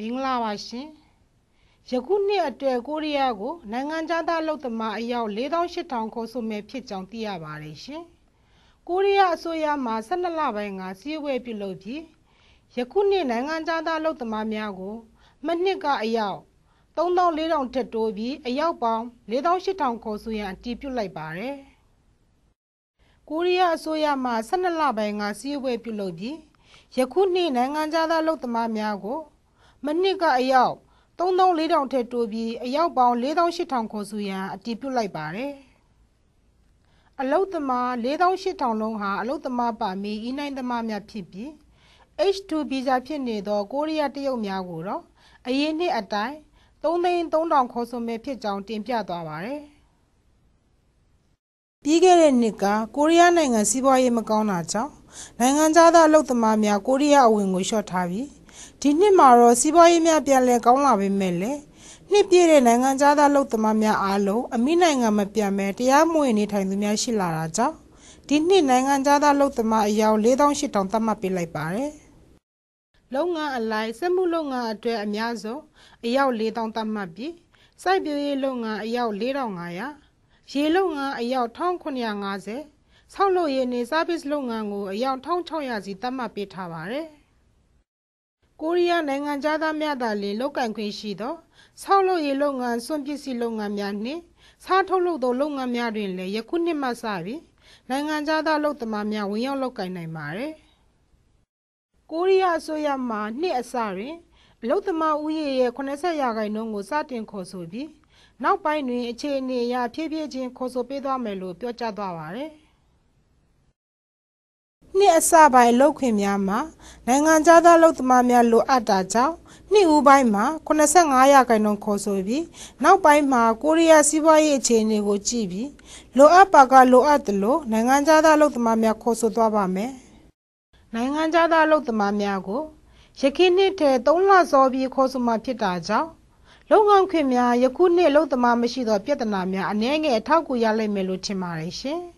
မင်္ဂလာပါရှင်ယခုနှစ်အတွက်ကိုရီးယားကိုနိုင်ငံသားအလုပ်သမားအယောက်4800ခေါ်ဆိုမဲ့ဖြစ်ကြောင်းသိရပါတယ်ရှင်ကိုရီးယားအစိုးရမှ12လပိုင်းကစည်းဝေးပြုလုပ်ပြီးယခုနှစ်နိုင်ငံသားအလုပ်သမားများကို မနှစ်ကအယောက်3400ထက်တိုးပြီးအယောက်ပေါင်း4800ခေါ်ဆိုရန်အတည်ပြုလိုက်ပါတယ်ကိုရီးယားအစိုးရမှ12လပိုင်းကစည်းဝေးပြုလုပ်ပြီးယခုနှစ်နိုင်ငံသားအလုပ်သမားများကို မနှစ်ကအယောက်3400ထက်တိုးပြီးအယောက်ပေါင်း4800ခေါ်ဆိုရန်အတည်ပြုလိုက်ပါတယ်။အလုသမား4800လုံးဟာအလုသမားပါမီအီနိုင်သမားများဖြစ်ပြီး H2 ဗီဇာဖြစ်နေသောကိုရီးယားတရုတ်များကိုတော့အရင်နှစ်အတိုင်း3,3000ခေါ်ဆိုမဲ့ဖြစ်ကြောင်းတင်ပြသွားပါတယ်။ပြီးခဲ့တဲ့နှစ်ကကိုရီးယားနိုင်ငံစီးပွားရေးမကောင်းတာကြောင့်နိုင်ငံသားအလုပ်သမားများကိုရီးယားအဝင်ကိုလျှော့ထားပြီး ဒီနှစ်မှာတော့စီးပွားရေးများပြန်လည်ကောင်းလာပေမဲ့လည်းနှစ်ပြည့်တဲ့နိုင်ငံသားသားလုပ်သမားများအားလုံးအမိနိုင်ငံမပြန်မဲတရားမဝင်နေထိုင်သူများရှိလာတာကြောင့်ဒီနှစ်နိုင်ငံသားသားလုပ်သမားအယောက်4800သတ်မှတ်ပေးလိုက်ပါတယ်။လုပ်ငန်းအလိုက်စက်မှုလုပ်ငန်းအတွက်အများဆုံးအယောက်4000သတ်မှတ်ပြီးစိုက်ပျိုးရေးလုပ်ငန်းအယောက်4500ရေလုပ်ငန်းအယောက်1950ဆောက်လုပ်ရေးနှင့် service လုပ်ငန်းကိုအယောက်1600စီသတ်မှတ်ပေးထားပါတယ်။ ကိုရီးယားနိုင်ငံသားများသာလျှင် လုပ်ကိုင်ခွင့်ရှိသော ဆောက်လုပ်ရေးလုပ်ငန်း စွန့်ပစ္စည်းလုပ်ငန်းများနှင့်စားထုတ်လုပ်သော လုပ်ငန်းများတွင်လည်း ယခုနှစ်မှစပြီးနိုင်ငံသားလုပ်သမားများ ဝင်ရောက်လုပ်ကိုင်နိုင်ပါတယ်။ကိုရီးယားအစိုးရမှ နှစ်အစတွင် အလုပ်သမားဦးရေရဲ့80ရာခိုင်နှုန်းကို စတင်ခေါ်ဆိုပြီး နောက်ပိုင်းတွင် အခြေအနေအရ ဖြည်းဖြည်းချင်း ခေါ်ဆိုပေးသွားမယ်လို့ ပြောကြားသွားပါတယ်။ နှစ်အစပိုင်းအလုပ်ခွင်များမှာနိုင်ငံခြားသားအလုပ်သမားများလိုအပ်တာကြောင့်နှစ်ဦးပိုင်းမှာ85ရာခိုင်နှုန်းခေါ်ဆိုပြီးနောက်ပိုင်းမှာကိုရီးယားစီးပွားရေးအခြေအနေကိုကြည့်ပြီးလိုအပ်ပါကလိုအပ်သလိုနိုင်ငံခြားသားအလုပ်သမားများခေါ်ဆိုသွားပါမယ်။နိုင်ငံခြားသားအလုပ်သမားများကိုရခိုင်နှစ်ထဲ3လစောပြီးခေါ်ဆိုမှဖြစ်တာကြောင့်လုပ်ငန်းခွင်များယခုနှစ်အလုပ်သမားမရှိသောပြဿနာများအနည်းငယ်အထောက်အကူရလိမ့်မယ်လို့ထင်ပါတယ်ရှင်။